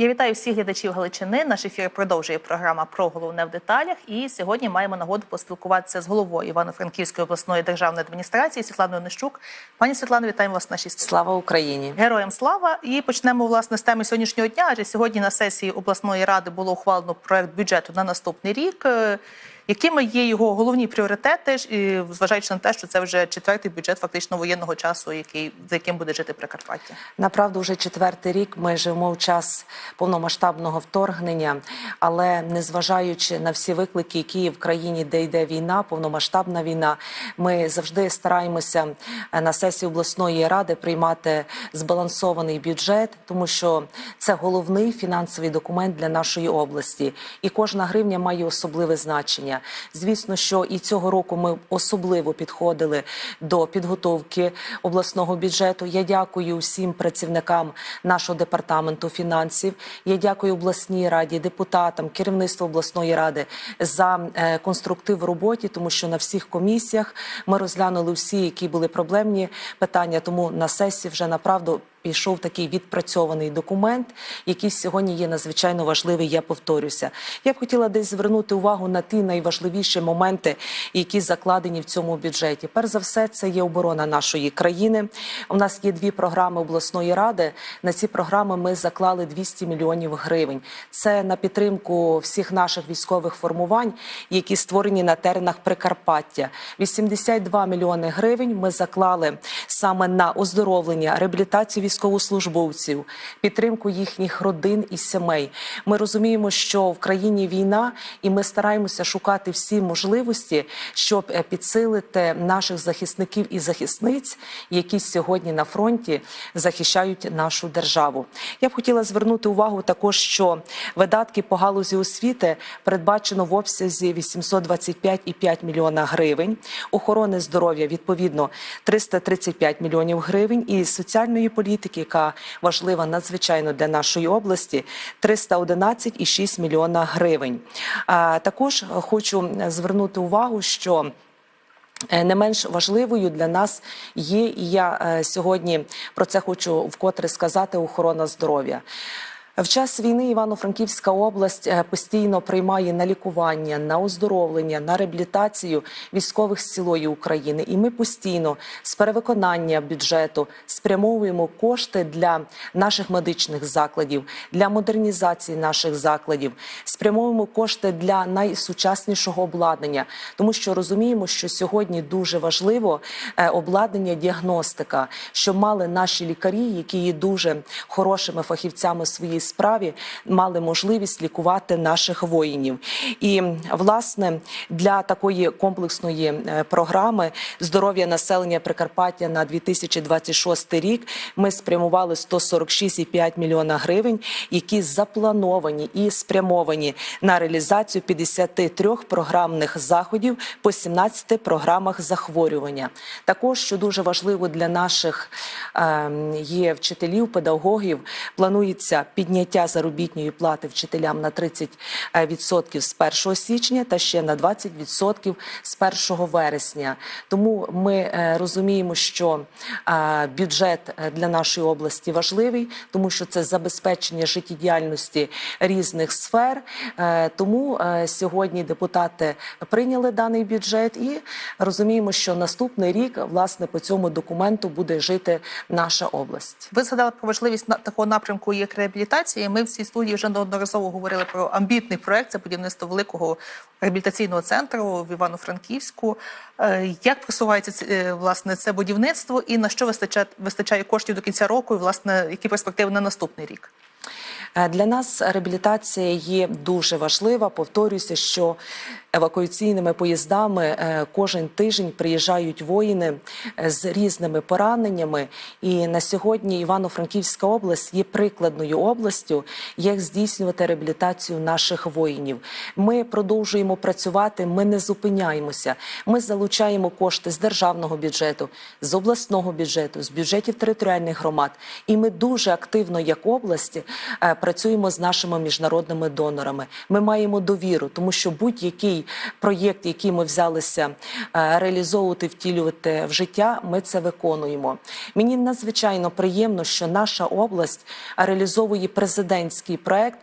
Я вітаю всіх глядачів Галичини. Наш ефір продовжує програма про головне в деталях. І сьогодні маємо нагоду поспілкуватися з головою Івано-Франківської обласної державної адміністрації Світланою Нищук. Пані Світлано, вітаємо вас Наші. Слава Україні! Героям слава! І почнемо власне з теми сьогоднішнього дня. Адже сьогодні на сесії обласної ради було ухвалено проект бюджету на наступний рік. Якими є його головні пріоритети, зважаючи на те, що це вже четвертий бюджет фактично воєнного часу, який за яким буде жити Прикарпаття? Направду, вже четвертий рік ми живемо в час повномасштабного вторгнення, але незважаючи на всі виклики, які в країні, де йде війна, повномасштабна війна, ми завжди стараємося е, на сесії обласної ради приймати збалансований бюджет, тому що це головний фінансовий документ для нашої області, і кожна гривня має особливе значення. Звісно, що і цього року ми особливо підходили до підготовки обласного бюджету. Я дякую всім працівникам нашого департаменту фінансів. Я дякую обласній раді, депутатам, керівництву обласної ради за е, конструктив в роботі, тому що на всіх комісіях ми розглянули всі, які були проблемні питання. Тому на сесії вже направду. Пішов такий відпрацьований документ, який сьогодні є надзвичайно важливий. Я повторюся. Я б хотіла десь звернути увагу на ті найважливіші моменти, які закладені в цьому бюджеті. Перш за все, це є оборона нашої країни. У нас є дві програми обласної ради. На ці програми ми заклали 200 мільйонів гривень. Це на підтримку всіх наших військових формувань, які створені на теренах Прикарпаття. 82 мільйони гривень ми заклали саме на оздоровлення, реабілітацію військовослужбовців, підтримку їхніх родин і сімей. Ми розуміємо, що в країні війна, і ми стараємося шукати всі можливості, щоб е, підсилити наших захисників і захисниць, які сьогодні на фронті захищають нашу державу. Я б хотіла звернути увагу також, що видатки по галузі освіти передбачено в обсязі 825,5 мільйона гривень, охорони здоров'я відповідно 335 мільйонів гривень і соціальної політики, яка важлива надзвичайно для нашої області, 311,6 мільйона гривень. Також хочу звернути увагу, що Е, Не менш важливою для нас є, і я е, сьогодні про це хочу вкотре сказати: охорона здоров'я. В час війни Івано-Франківська область е, постійно приймає на лікування, на оздоровлення, на реабілітацію військових з цілої України. І ми постійно з перевиконання бюджету спрямовуємо кошти для наших медичних закладів, для модернізації наших закладів, спрямовуємо кошти для найсучаснішого обладнання, тому що розуміємо, що сьогодні дуже важливо е, обладнання діагностика, щоб мали наші лікарі, які є дуже хорошими фахівцями в своїй справі, мали можливість лікувати наших воїнів. І власне для такої комплексної е, програми здоров'я населення Прикарпаття на 2026 рік ми спрямували 146,5 мільйона гривень, які заплановані і спрямовані на реалізацію 53 програмних заходів по 17 програмах захворювання. Також що дуже важливо для наших е, є вчителів, педагогів, планується підняття заробітної плати вчителям на 30% з 1 січня та ще на 20% з 1 вересня. Тому ми е, розуміємо, що бюджет е, для нашої області важливий, тому що це забезпечення життєдіяльності різних сфер. Е, Тому сьогодні депутати прийняли даний бюджет і розуміємо, що наступний рік власне по цьому документу буде жити наша область. Ви згадали про важливість такого напрямку як реабілітація. Ми в цій студії вже неодноразово говорили про амбітний проект. Це будівництво великого реабілітаційного центру в Івано-Франківську. Е, Як просувається е, власне це будівництво, і на що вистачає вистачає коштів до кінця року? І власне які перспективи на наступний рік? Е, Для нас реабілітація є дуже важлива. Повторюся, що евакуаційними поїздами е, кожен тиждень приїжджають воїни е, з різними пораненнями. І на сьогодні Івано-Франківська область є прикладною областю, як здійснювати реабілітацію наших воїнів. Ми продовжуємо працювати, ми не зупиняємося. Ми залучаємо кошти з державного бюджету, з обласного бюджету, з бюджетів територіальних громад. І ми дуже активно, як області, е, працюємо з нашими міжнародними донорами. Ми маємо довіру, тому що будь-який проєкт, який ми взялися е, реалізовувати, втілювати в життя, ми це виконуємо. Мені надзвичайно приємно, що наша область реалізовує президентський проект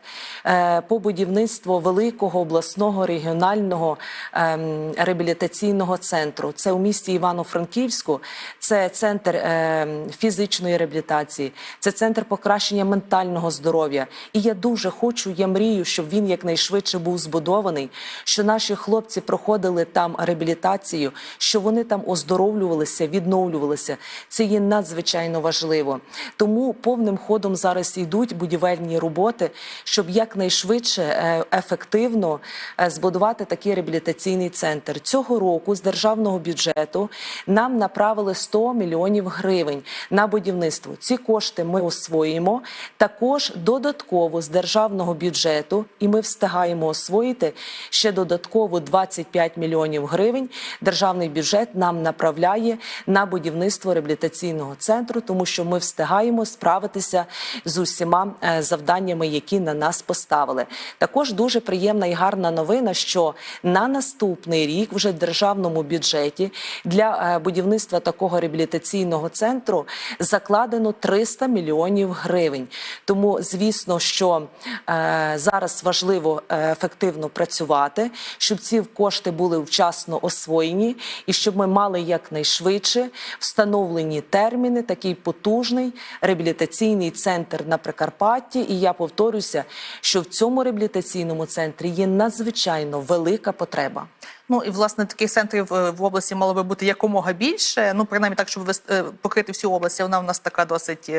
е, по будівництву великого обласного регіонального ем, реабілітаційного центру. Це у місті Івано-Франківську, це центр ем, фізичної реабілітації, це центр покращення ментального здоров'я. І я дуже хочу, я мрію, щоб він якнайшвидше був збудований, що наші хлопці проходили там реабілітацію, що вони там оздоровлювалися, відновлювалися. Це є надзвичайно важливо. Тому повним ходом зараз йдуть будівельні роботи, щоб якнайшвидше е, ефективно е, збудувати такий реабілітаційний центр. Цього року з державного бюджету нам направили 100 мільйонів гривень на будівництво. Ці кошти ми освоїмо. Також додатково з державного бюджету, і ми встигаємо освоїти ще додатково 25 мільйонів гривень. Державний бюджет нам направляє на будівництво реабілітаційного центру, тому що ми встигаємо справитися з усіма е, завданнями, які на нас поставили. Також дуже приємна і гарна новина, що на наступний рік вже в державному бюджеті для е, будівництва такого реабілітаційного центру закладено 300 мільйонів гривень. Тому, звісно, що е, зараз важливо е, ефективно працювати, щоб ці кошти були вчасно освоєні, і щоб ми мали якнайшвидше встановлені терміни, такий потужний реабілітаційний центр на Прикарпатті. І я повторюся, що в цьому реабілітаційному центрі є надзвичайно велика потреба. Ну і власне таких центрів е, в області мало би бути якомога більше. Ну, принаймні так, щоб е, покрити всю область. Вона в нас така досить,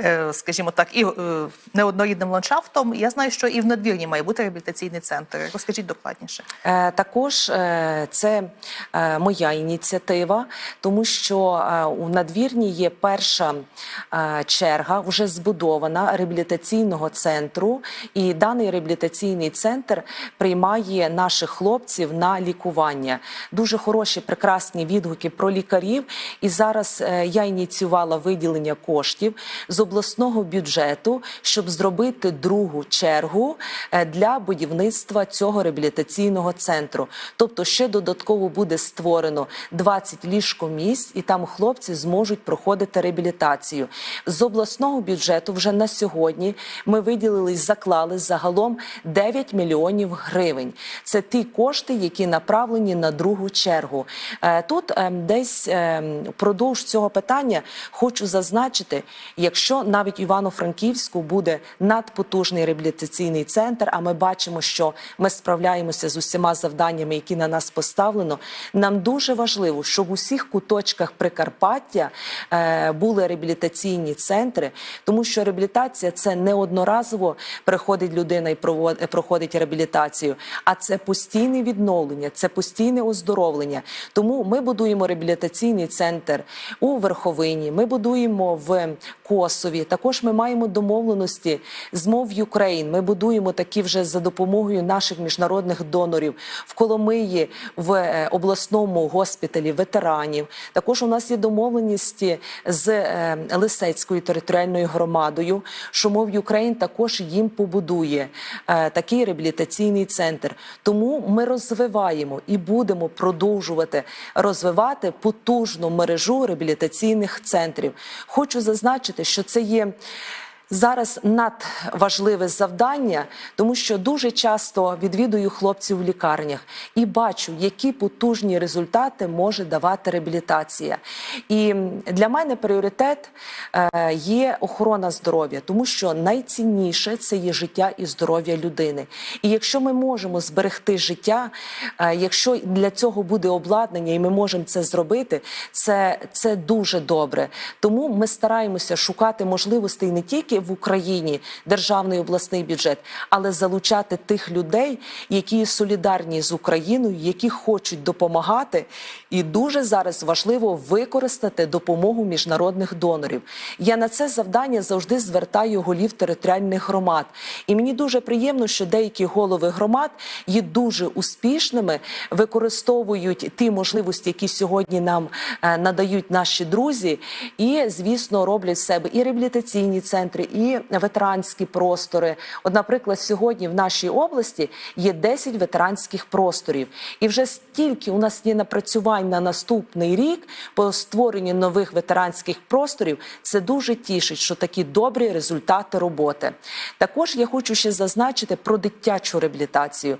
е, скажімо так, і неоднорідним ландшафтом. Я знаю, що і в надвірні має бути реабілітаційний центр. Розкажіть докладніше. Також це моя ініціатива, тому що у надвірні є перша черга, вже збудована реабілітаційного центру, і даний реабілітаційний центр приймає наших хлопців на лікування. Дуже хороші, прекрасні відгуки про лікарів. І зараз е, я ініціювала виділення коштів з обласного бюджету, щоб зробити другу чергу е, для будівництва цього реабілітаційного центру. Тобто, ще додатково буде створено 20 ліжкомісць, і там хлопці зможуть проходити реабілітацію. З обласного бюджету вже на сьогодні ми виділили і заклали загалом 9 мільйонів гривень. Це ті кошти, які направлені на другу чергу. Е, Тут ем, десь ем, впродовж цього питання хочу зазначити, якщо навіть Івано-Франківську буде надпотужний реабілітаційний центр, а ми бачимо, що ми справляємося з усіма завданнями, які на нас поставлено. Нам дуже важливо, щоб у всіх куточках Прикарпаття е, були реабілітаційні центри, тому що реабілітація це не одноразово приходить людина і провод- проходить реабілітацію, а це постійне відновлення, це постійне оздоровлення. Тому ми будуємо реабілітаційний центр у Верховині. Ми будуємо в Косові. Також ми маємо домовленості з мов Юкрейн. Ми будуємо такі вже за допомогою наших міжнародних донорів в Коломиї, в е, обласному госпіталі ветеранів. Також у нас є домовленості з е, Лисецькою територіальною громадою, що мов Юкрейн також їм побудує е, такий реабілітаційний центр. Тому ми розвиваємо і будемо продовжувати розвивати потужну мережу реабілітаційних центрів. Хочу зазначити, що це є. Зараз надважливе завдання, тому що дуже часто відвідую хлопців в лікарнях і бачу, які потужні результати може давати реабілітація. І для мене пріоритет е, є охорона здоров'я, тому що найцінніше це є життя і здоров'я людини. І якщо ми можемо зберегти життя, е, якщо для цього буде обладнання, і ми можемо це зробити, це, це дуже добре. Тому ми стараємося шукати можливостей не тільки в Україні державний обласний бюджет, але залучати тих людей, які солідарні з Україною, які хочуть допомагати. І дуже зараз важливо використати допомогу міжнародних донорів. Я на це завдання завжди звертаю голів територіальних громад. І мені дуже приємно, що деякі голови громад є дуже успішними, використовують ті можливості, які сьогодні нам е, надають наші друзі, і звісно роблять в себе і реабілітаційні центри, і ветеранські простори. От, наприклад, сьогодні в нашій області є 10 ветеранських просторів, і вже стільки у нас є напрацювань на наступний рік по створенню нових ветеранських просторів. Це дуже тішить, що такі добрі результати роботи. Також я хочу ще зазначити про дитячу реабілітацію.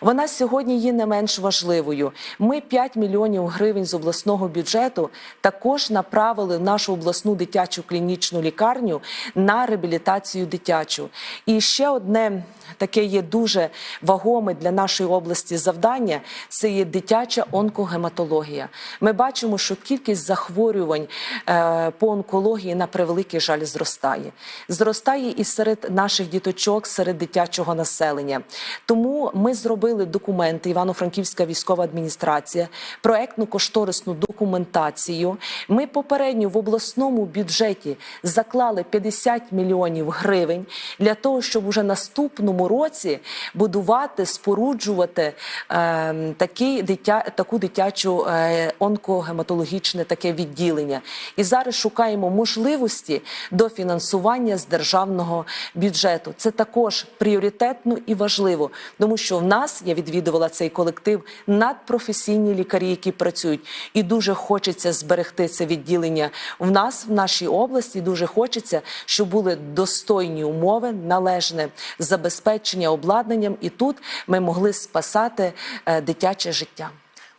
Вона сьогодні є не менш важливою. Ми 5 мільйонів гривень з обласного бюджету також направили в нашу обласну дитячу клінічну лікарню на реабілітацію дитячу. І ще одне таке є дуже вагоме для нашої області завдання це є дитяча онкогематологія. Ми бачимо, що кількість захворювань е, по онкології на превеликий жаль зростає. Зростає і серед наших діточок, серед дитячого населення. Тому ми зробили документи Івано-Франківська військова адміністрація, проектну кошторисну документацію. Ми попередньо в обласному бюджеті заклали 50 мільйонів гривень для того, щоб уже наступному році будувати, споруджувати е, такі дитя, таку дитячу е, онкогематологічне таке відділення. І зараз шукаємо можливості до фінансування з державного бюджету. Це також пріоритетно і важливо, тому що в нас я відвідувала цей колектив надпрофесійні лікарі, які працюють, і дуже хочеться зберегти це відділення в нас в нашій області. Дуже хочеться, щоб були достойні умови, належне забезпечення обладнанням, і тут ми могли спасати е, дитяче життя.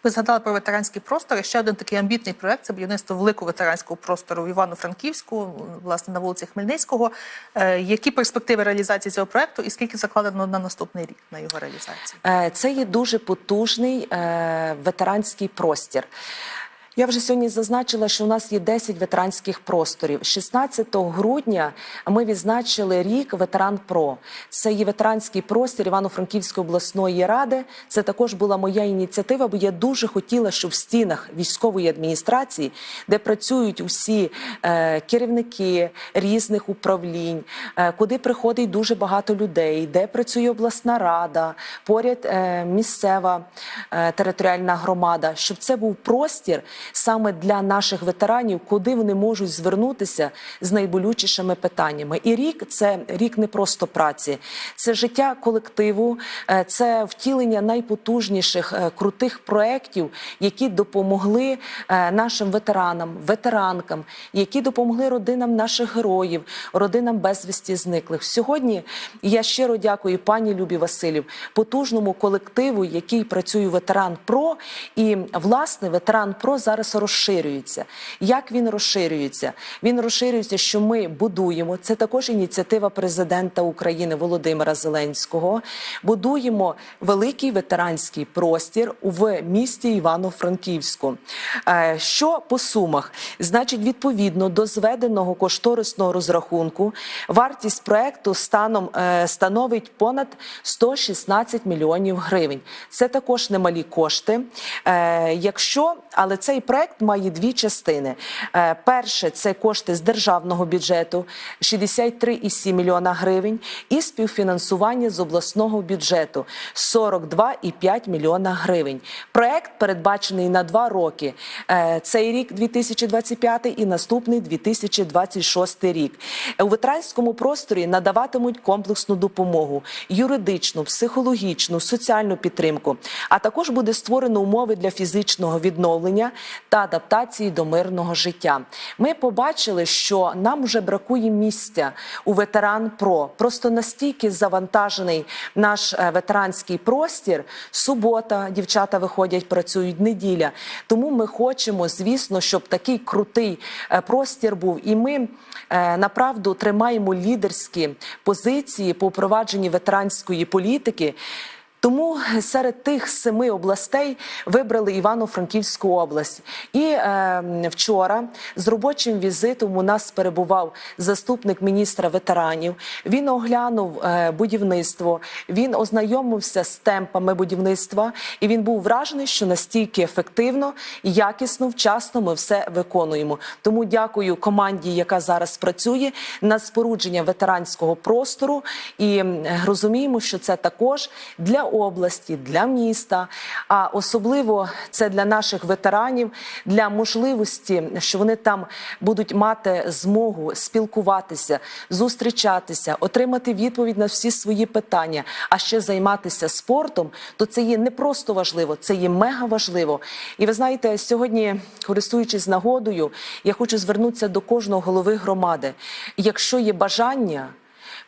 Ви згадали про ветеранські простори. Ще один такий амбітний проект це будівництво великого ветеранського простору в Івано-Франківську, власне, на вулиці Хмельницького. Е, Які перспективи реалізації цього проекту і скільки закладено на наступний рік на його реалізацію? Е, Це є дуже потужний ветеранський простір. Я вже сьогодні зазначила, що у нас є 10 ветеранських просторів. 16 грудня ми відзначили рік Ветеран Про. Це є ветеранський простір Івано-Франківської обласної ради. Це також була моя ініціатива, бо я дуже хотіла, щоб в стінах військової адміністрації, де працюють усі е, керівники різних управлінь, е, куди приходить дуже багато людей, де працює обласна рада, поряд е, місцева е, територіальна громада, щоб це був простір саме для наших ветеранів, куди вони можуть звернутися з найболючішими питаннями. І рік це рік не просто праці, це життя колективу, е, це втілення найпотужніших е, крутих проєктів, які допомогли е, нашим ветеранам, ветеранкам, які допомогли родинам наших героїв, родинам безвісті зниклих. Сьогодні я щиро дякую пані Любі Василів, потужному колективу, який працює ветеран ПРО. І власне ветеран ПРО зараз розширюється. Як він розширюється? Він розширюється, що ми будуємо. Це також ініціатива президента України Володимира Зеленського. Будуємо великий ветеранський простір в місті Івано-Франківську. Е, Що по сумах? Значить, відповідно до зведеного кошторисного розрахунку, вартість проекту станом е, становить понад 116 мільйонів гривень. Це також немалі кошти. Е, Якщо, але цей проект має дві частини. Е, Перше це кошти з державного бюджету 63,7 мільйона гривень, і співфінансування з обласного бюджету 42,5 мільйона гривень. Проект передбачений на два роки. Е, Цей рік 2025 і наступний 2026 рік. У ветеранському просторі надаватимуть комплексну допомогу, юридичну, психологічну, соціальну підтримку. А також буде створено умови для фізичного відновлення та адаптації до мирного життя. Ми побачили, що нам вже бракує місця у ветеран ПРО. Просто настільки завантажений наш е, ветеранський простір. Субота, дівчата виходять, працюють неділя. Тому ми хочемо, звісно, щоб такий крутий е, простір був. І ми е, направду тримаємо лідерські позиції по впровадженні ветеранської політики. Тому серед тих семи областей вибрали Івано-Франківську область. І е, вчора з робочим візитом у нас перебував заступник міністра ветеранів. Він оглянув е, будівництво, він ознайомився з темпами будівництва, і він був вражений, що настільки ефективно, якісно, вчасно ми все виконуємо. Тому дякую команді, яка зараз працює над спорудженням ветеранського простору, і розуміємо, що це також для області, для міста. А особливо це для наших ветеранів, для можливості, що вони там будуть мати змогу спілкуватися, зустрічатися, отримати відповідь на всі свої питання, а ще займатися спортом, то це є не просто важливо, це є мега важливо. І ви знаєте, сьогодні, користуючись нагодою, я хочу звернутися до кожного голови громади. Якщо є бажання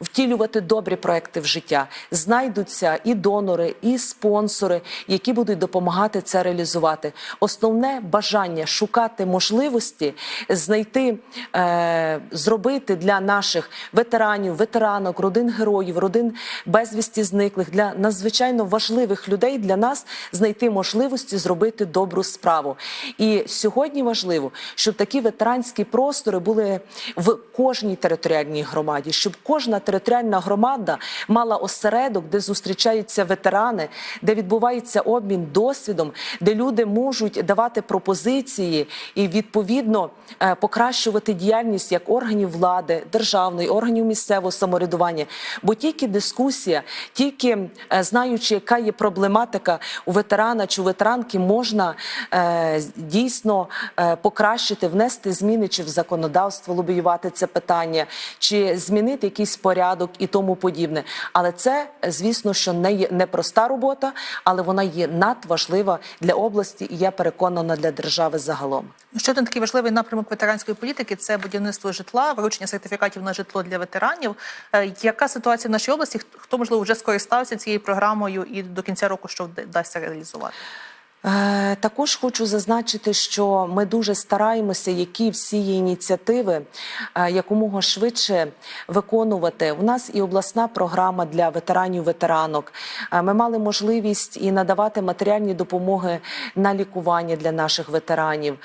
втілювати добрі проекти в життя. Знайдуться і донори, і спонсори, які будуть допомагати це реалізувати. Основне бажання шукати можливості, знайти, е, зробити для наших ветеранів, ветеранок, родин героїв, родин безвісті зниклих, для надзвичайно важливих людей для нас знайти можливості зробити добру справу. І сьогодні важливо, щоб такі ветеранські простори були в кожній територіальній громаді, щоб кожна територіальна громада мала осередок, де зустрічаються ветерани, де відбувається обмін досвідом, де люди можуть давати пропозиції і відповідно е, покращувати діяльність як органів влади, державної, органів місцевого самоврядування. Бо тільки дискусія, тільки е, знаючи, яка є проблематика у ветерана чи у ветеранки, можна е, дійсно покращити, внести зміни чи в законодавство, лобіювати це питання, чи змінити якийсь порядок і тому подібне. Але це, звісно, що не є непроста робота, але вона є надважлива для області і я переконана для держави загалом. Ще один такий важливий напрямок ветеранської політики це будівництво житла, вручення сертифікатів на житло для ветеранів. Е, Яка ситуація в нашій області? Хто можливо вже скористався цією програмою і до кінця року що вдасться реалізувати? Е, Також хочу зазначити, що ми дуже стараємося, які всі ініціативи е, якомога швидше виконувати. У нас і обласна програма для ветеранів ветеранок. Е, Ми мали можливість і надавати матеріальні допомоги на лікування для наших ветеранів.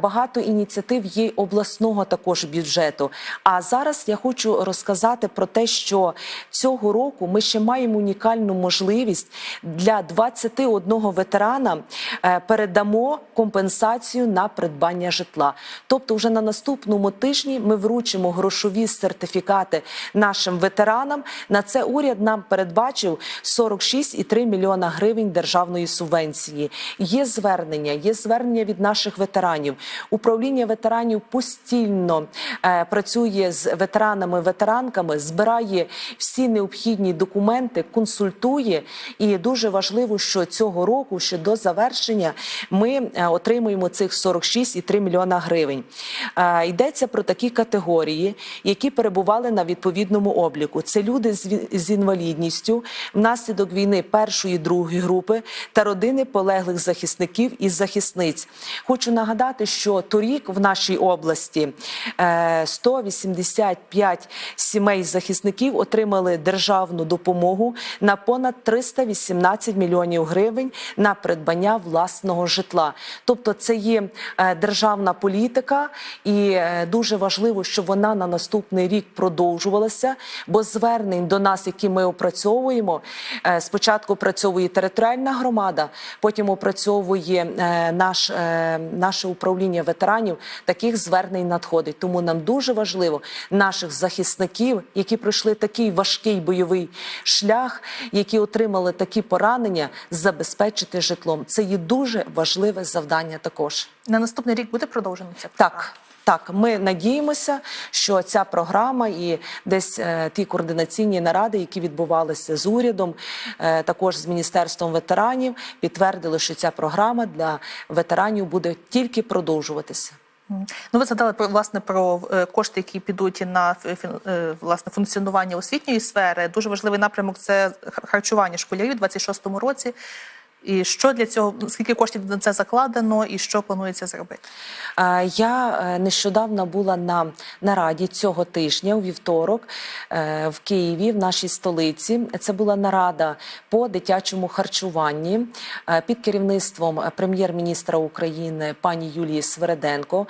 Багато ініціатив є обласного також бюджету. А зараз я хочу розказати про те, що цього року ми ще маємо унікальну можливість для 21 ветерана передамо компенсацію на придбання житла. Тобто, вже на наступному тижні ми вручимо грошові сертифікати нашим ветеранам. На це уряд нам передбачив 46,3 мільйона гривень державної субвенції. Є звернення, є звернення від наших ветеранів. Управління ветеранів постійно е, працює з ветеранами, ветеранками, збирає всі необхідні документи, консультує. І дуже важливо, що цього року, ще до завершення, ми е, отримуємо цих 46,3 мільйона гривень. Е, Йдеться про такі категорії, які перебували на відповідному обліку. Це люди з інвалідністю внаслідок війни першої другої групи та родини полеглих захисників і захисниць. Хочу нагадати, що торік в нашій області е, 185 сімей захисників отримали державну допомогу на понад 318 мільйонів гривень на придбання власного житла. Тобто, це є е, державна політика, і е, дуже важливо, щоб вона на наступний рік продовжувалася. Бо звернень до нас, які ми опрацьовуємо, е, спочатку опрацьовує територіальна громада, потім опрацьовує наш, наше управління ветеранів. Таких звернень надходить. Тому нам дуже важливо наших захисників, які пройшли такий важкий бойовий шлях, які отримали такі поранення, забезпечити житлом. Є дуже важливе завдання також. На наступний рік буде продовжено ця програма? Так. Так, ми надіємося, що ця програма і десь е, ті координаційні наради, які відбувалися з урядом, е, також з міністерством ветеранів, підтвердили, що ця програма для ветеранів буде тільки продовжуватися. Ну, ви згадали про власне про е, кошти, які підуть на е, власне функціонування освітньої сфери. Дуже важливий напрямок це харчування школярів у 26-му році. І що для цього, скільки коштів на це закладено, і що планується зробити? Е, Я е, нещодавно була на нараді цього тижня у вівторок е, в Києві, в нашій столиці. Це була нарада по дитячому харчуванні під керівництвом прем'єр-міністра України пані Юлії Свереденко.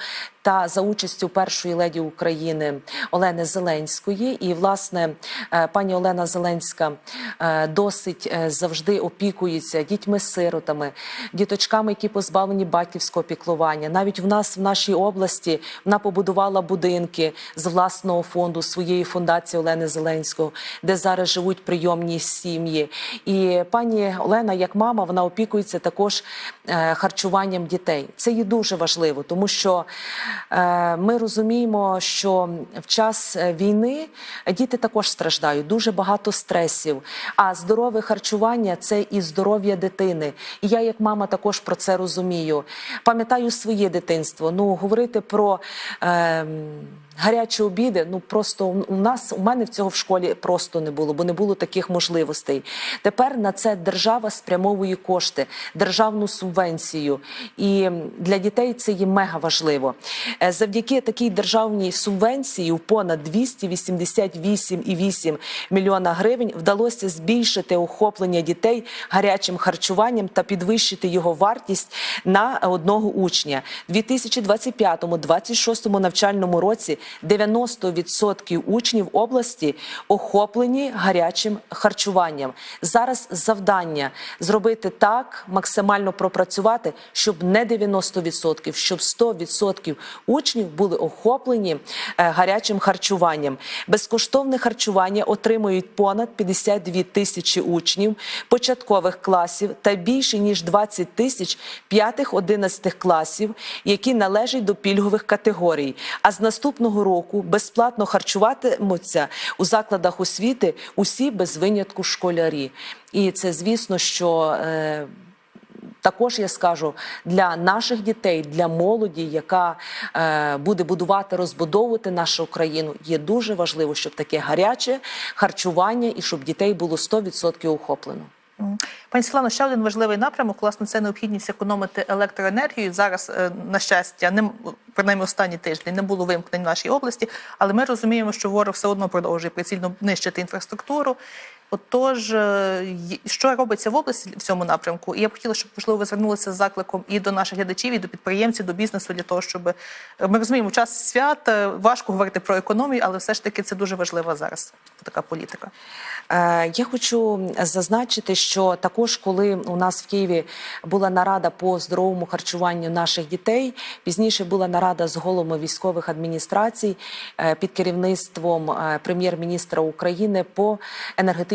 Та за участю першої леді України Олени Зеленської. І власне е, пані Олена Зеленська е, досить е, завжди опікується дітьми-сиротами, діточками, які позбавлені батьківського піклування. Навіть в нас в нашій області вона побудувала будинки з власного фонду своєї фундації Олени Зеленського, де зараз живуть прийомні сім'ї. І пані Олена, як мама, вона опікується також харчуванням дітей. Це є дуже важливо, тому що ми розуміємо, що в час е, війни діти також страждають, дуже багато стресів. А здорове харчування це і здоров'я дитини. І я, як мама, також про це розумію. Пам'ятаю своє дитинство. Ну, говорити про. Е, Гарячі обіди, ну просто у нас у мене в цього в школі просто не було, бо не було таких можливостей. Тепер на це держава спрямовує кошти, державну субвенцію, і для дітей це є мега важливо. Е, Завдяки такій державній субвенції у понад 288,8 мільйона гривень вдалося збільшити охоплення дітей гарячим харчуванням та підвищити його вартість на одного учня. У 2025-2026 навчальному році 90% учнів області охоплені гарячим харчуванням. Зараз завдання зробити так, максимально пропрацювати, щоб не 90%, щоб 100% учнів були охоплені е, гарячим харчуванням. Безкоштовне харчування отримують понад 52 тисячі учнів початкових класів та більше ніж 20 тисяч 5-11 класів, які належать до пільгових категорій. А з наступного року безплатно харчуватимуться у закладах освіти усі без винятку школярі. І це звісно, що. Е, також я скажу для наших дітей, для молоді, яка е, буде будувати, розбудовувати нашу країну, є дуже важливо, щоб таке гаряче харчування і щоб дітей було 100% охоплено. Пані Світлано, ще один важливий напрямок, власне, це необхідність економити електроенергію. Зараз, е, на щастя, не принаймні останні тижні не було вимкнень в нашій області, але ми розуміємо, що ворог все одно продовжує прицільно нищити інфраструктуру. Отож, е, що робиться в області в цьому напрямку? І я б хотіла, щоб можливо ви звернулися з закликом і до наших глядачів, і до підприємців, до бізнесу для того, щоб е, ми розуміємо, час свят е, важко говорити про економію, але все ж таки це дуже важлива зараз така політика. Я хочу зазначити, що також, коли у нас в Києві була нарада по здоровому харчуванню наших дітей, пізніше була нарада з головами військових адміністрацій під керівництвом прем'єр-міністра України по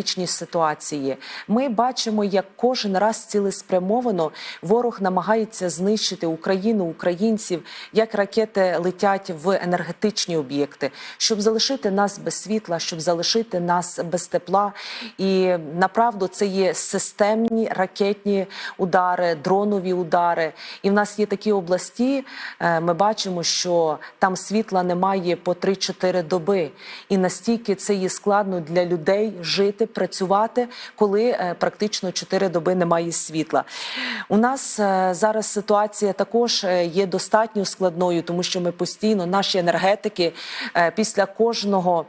енергетичній ситуації. Ми бачимо, як кожен раз цілеспрямовано ворог намагається знищити Україну, українців, як ракети летять в енергетичні об'єкти, щоб залишити нас без світла, щоб залишити нас без тепла. І направду це є системні ракетні удари, дронові удари. І в нас є такі області. е, Ми бачимо, що там світла немає по 3-4 доби, і настільки це є складно для людей жити, працювати, коли е, практично 4 доби немає світла. У нас е, зараз ситуація також е, є достатньо складною, тому що ми постійно наші енергетики після кожного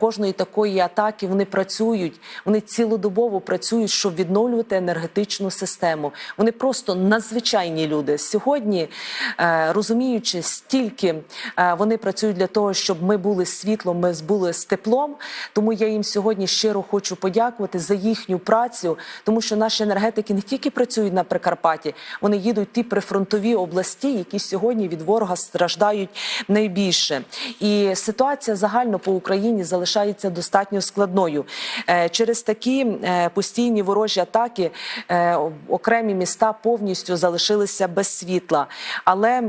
кожної такої атаки вони працюють, вони цілодобово працюють, щоб відновлювати енергетичну систему. Вони просто надзвичайні люди. Сьогодні, розуміючи, стільки вони працюють для того, щоб ми були світлом, ми були з теплом. Тому я їм сьогодні щиро хочу подякувати за їхню працю, тому що наші енергетики не тільки працюють на Прикарпатті, вони їдуть ті прифронтові області, які сьогодні від ворога страждають найбільше. І ситуація загально по Україні залишається достатньо складною. Е, Через такі е, постійні ворожі атаки е, окремі міста повністю залишилися без світла. Але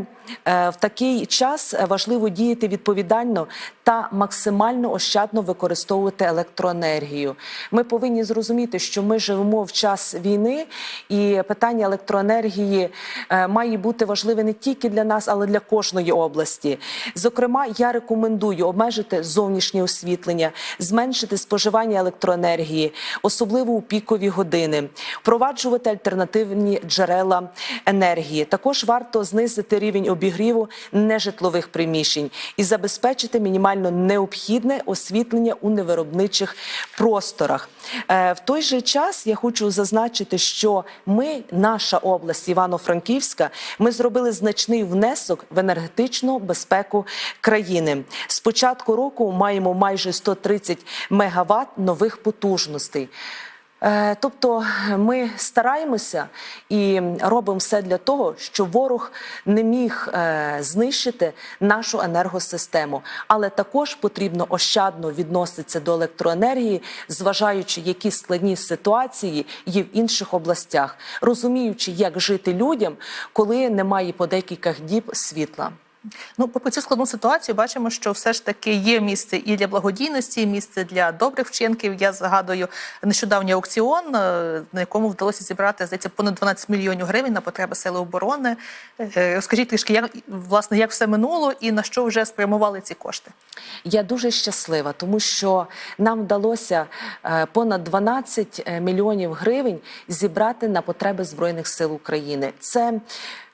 в такий час важливо діяти відповідально та максимально ощадно використовувати електроенергію. Ми повинні зрозуміти, що ми живемо в час війни, і питання електроенергії е, має бути важливе не тільки для нас, але для кожної області. Зокрема, я рекомендую обмежити зовнішнє освітлення, зменшити споживання електроенергії, особливо у пікові години. впроваджувати альтернативні джерела енергії. Також варто знизити рівень обігріву нежитлових приміщень і забезпечити мінімально необхідне освітлення у невиробничих просторах. Е, В той же час я хочу зазначити, що ми, наша область Івано-Франківська, ми зробили значний внесок в енергетичну безпеку країни. З початку року маємо майже 130 мегаватт нових потужностей. Е, Тобто ми стараємося і робимо все для того, щоб ворог не міг е, знищити нашу енергосистему, але також потрібно ощадно відноситися до електроенергії, зважаючи, які складні ситуації є в інших областях, розуміючи, як жити людям, коли немає по декілька діб світла. Ну, попри цю складну ситуацію, бачимо, що все ж таки є місце і для благодійності, і місце для добрих вчинків. Я згадую нещодавній аукціон, е, на якому вдалося зібрати здається понад 12 мільйонів гривень на потреби сили оборони. Е, Розкажіть трішки, як власне як все минуло і на що вже спрямували ці кошти? Я дуже щаслива, тому що нам вдалося е, понад 12 мільйонів гривень зібрати на потреби збройних сил України. Це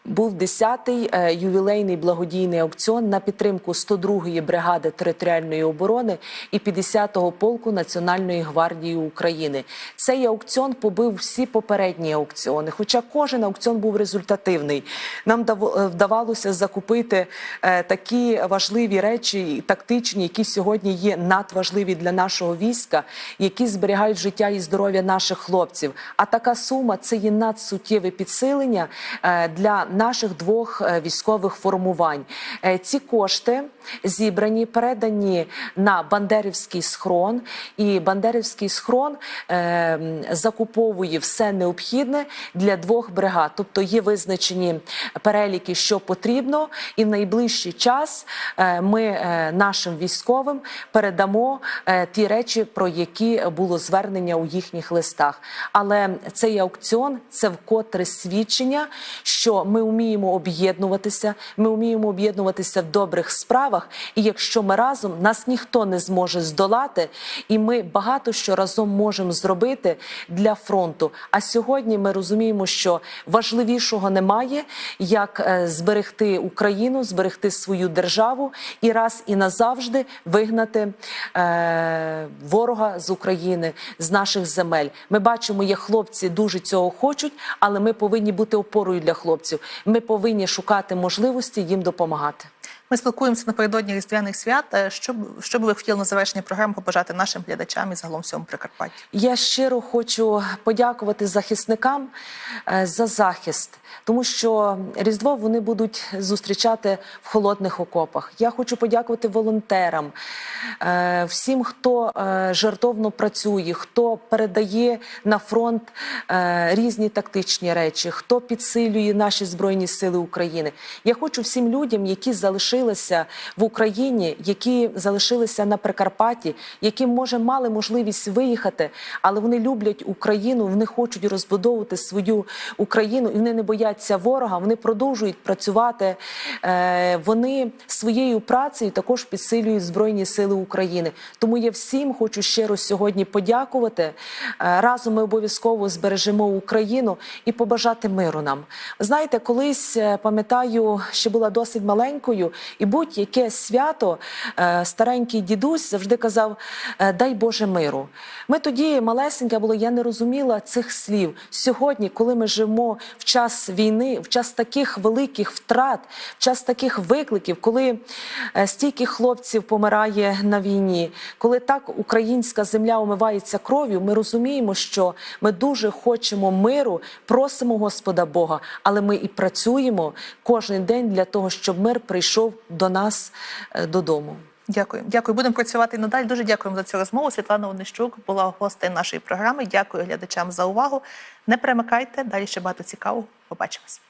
був 10-й е, ювілейний благодійний аукціон на підтримку 102-ї бригади територіальної оборони і 50-го полку Національної гвардії України. Цей аукціон побив всі попередні аукціони. Хоча кожен аукціон був результативний. Нам е, вдавалося закупити е, такі важливі речі, тактичні, які сьогодні є надважливі для нашого війська, які зберігають життя і здоров'я наших хлопців. А така сума це є надсуттєве підсилення для наших двох е, військових формувань. Е, Ці кошти зібрані, передані на Бандерівський схрон, і Бандерівський схрон е, закуповує все необхідне для двох бригад. Тобто є визначені переліки, що потрібно, і в найближчий час ми нашим військовим передамо ті речі, про які було звернення у їхніх листах. Але цей аукціон це вкотре свідчення, що ми вміємо об'єднуватися, ми вміємо об'єднуватися в добрих справах. І якщо ми разом, нас ніхто не зможе здолати, і ми багато що разом можемо зробити для фронту. А сьогодні ми розуміємо, що важливішого немає, як е, зберегти Україну, зберегти свою державу і раз і назавжди вигнати е, ворога з України, з наших земель. Ми бачимо, є хлопці дуже цього хочуть, але ми повинні бути опорою для хлопців. Ми повинні шукати можливості їм допомагати. Ми спілкуємося напередодні різдвяних свят. Е, Що б що б ви хотіли на завершення програми побажати нашим глядачам і загалом всьому Прикарпаттю? Я щиро хочу подякувати захисникам е, за захист, тому що Різдво вони будуть зустрічати в холодних окопах. Я хочу подякувати волонтерам, е, всім, хто е, жертовно працює, хто передає на фронт е, різні тактичні речі, хто підсилює наші збройні сили України. Я хочу всім людям, які залишилися в Україні, які залишилися на Прикарпатті, які може мали можливість виїхати, але вони люблять Україну, вони хочуть розбудовувати свою Україну, і вони не бояться ворога. Вони продовжують працювати. Е, Вони своєю працею також підсилюють збройні сили України. Тому я всім хочу щиро сьогодні подякувати. Е, Разом ми обов'язково збережемо Україну і побажати миру нам. Знаєте, колись е, пам'ятаю, ще була досить маленькою, і будь-яке свято старенький дідусь завжди казав: Дай Боже миру. Ми тоді малесенька було, я не розуміла цих слів. Сьогодні, коли ми живемо в час війни, в час таких великих втрат, в час таких викликів, коли е, стільки хлопців помирає на війні, коли так українська земля омивається кров'ю, ми розуміємо, що ми дуже хочемо миру, просимо Господа Бога, але ми і працюємо кожен день для того, щоб мир прийшов до нас е, додому. Дякую, дякую. Будемо працювати надалі. Дуже дякуємо за цю розмову. Світлана Онищук була гостею нашої програми. Дякую глядачам за увагу. Не перемикайте. Далі ще багато цікавого. Побачимось.